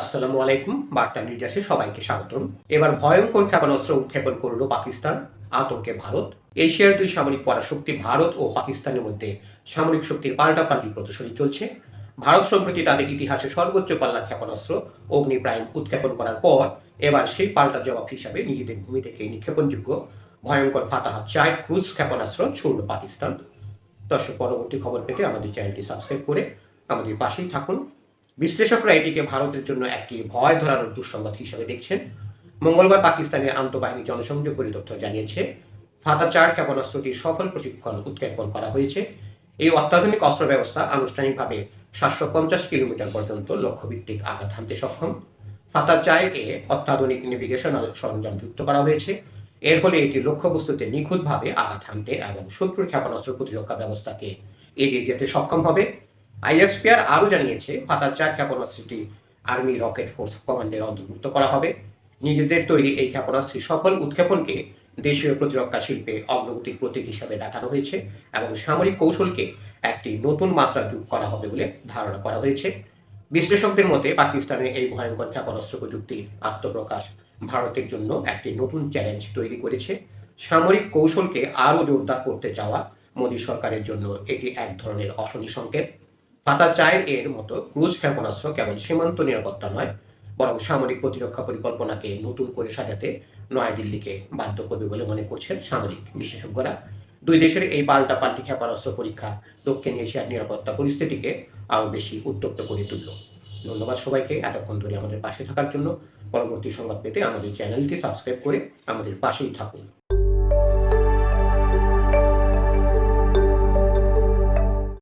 আসসালামু আলাইকুম, বার্তা নির্যাসে সবাইকে স্বাগতম। এবার ভয়ঙ্কর ক্ষেপণাস্ত্র উৎক্ষেপণ করল পাকিস্তান, আতঙ্কে ভারত। এশিয়ার দুই সামরিক পরাশক্তি ভারত ও পাকিস্তানের মধ্যে সামরিক শক্তির পাল্টাপাল্টি প্রদর্শনী চলছে। ভারত সম্প্রতি তাদের ইতিহাসে সর্বোচ্চ পাল্লার ক্ষেপণাস্ত্র, অগ্নি প্রাইম উৎক্ষেপণ করার পর এবার সেই পাল্টা জবাব হিসাবে নিজেদের ভূমি থেকে নিক্ষেপণযোগ্য ভয়ঙ্কর ফাতাহ চার ক্রুজ ক্ষেপণাস্ত্র ছুড়ল পাকিস্তান। দর্শক, পরবর্তী খবর পেতে আমাদের চ্যানেলটি সাবস্ক্রাইব করে আমাদের পাশেই থাকুন। বিশ্লেষকরা এটিকে ভারতের জন্য একটি ভয় ধরানোর দুঃসংবাদ হিসেবে দেখছেন। মঙ্গলবার পাকিস্তানের আন্তঃবাহিনী জনসংযোগ পরিদপ্তর জানিয়েছে। ফাতা চার ক্ষেপণাস্ত্রটির সফল প্রশিক্ষণ উৎক্ষেপণ করা হয়েছে। এই অত্যাধুনিক অস্ত্র ব্যবস্থা আনুষ্ঠানিকভাবে সাতশো পঞ্চাশ কিলোমিটার পর্যন্ত লক্ষ্যভিত্তিক আঘাত হানতে সক্ষম। ফাতা চার এ অত্যাধুনিক নেভিগেশনাল সরঞ্জাম যুক্ত করা হয়েছে। এর ফলে এটি লক্ষ্যবস্তুতে নিখুঁতভাবে আঘাত হানতে এবং শত্রুর ক্ষেপণাস্ত্র প্রতিরক্ষা ব্যবস্থাকে এগিয়ে যেতে সক্ষম হবে। আইএসপিআর আরও জানিয়েছে ফাতার চার ক্ষেপণাস্ত্রটি আর্মি রকেট ফোর্স কমান্ডের অন্তর্ভুক্ত করা হবে। নিজেদের তৈরি এই ক্ষেপণাস্ত্রী সফল উৎক্ষেপণকে দেশীয় প্রতিরক্ষা শিল্পে অগ্রগতির প্রতীক হিসাবে দেখানো হয়েছে এবং সামরিক কৌশলকে একটি নতুন মাত্রা যোগ করা হবে বলে ধারণা করা হয়েছে। বিশ্লেষকদের মতে, পাকিস্তানের এই ভয়ঙ্কর ক্ষেপণাস্ত্র প্রযুক্তির আত্মপ্রকাশ ভারতের জন্য একটি নতুন চ্যালেঞ্জ তৈরি করেছে। সামরিক কৌশলকে আরও জোরদার করতে চাওয়া মোদী সরকারের জন্য এটি এক ধরনের অশনি সংকেত। ফাতা চায়ের এর মতো ক্রুজ ক্ষেপণাস্ত্র কেবল সীমান্ত নিরাপত্তা নয়, বরং সামরিক প্রতিরক্ষা পরিকল্পনাকে নতুন করে সাজাতে নয়াদিল্লিকে বাধ্য করবে বলে মনে করছেন সামরিক বিশেষজ্ঞরা। দুই দেশের এই পাল্টা পাল্টি ক্ষেপণাস্ত্র পরীক্ষা দক্ষিণ এশিয়ার নিরাপত্তা পরিস্থিতিকে আরও বেশি উত্তপ্ত করে তুলল। ধন্যবাদ সবাইকে, এতক্ষণ ধরে আমাদের পাশে থাকার জন্য। পরবর্তী সংবাদ পেতে আমাদের চ্যানেলটি সাবস্ক্রাইব করে আমাদের পাশেই থাকুন।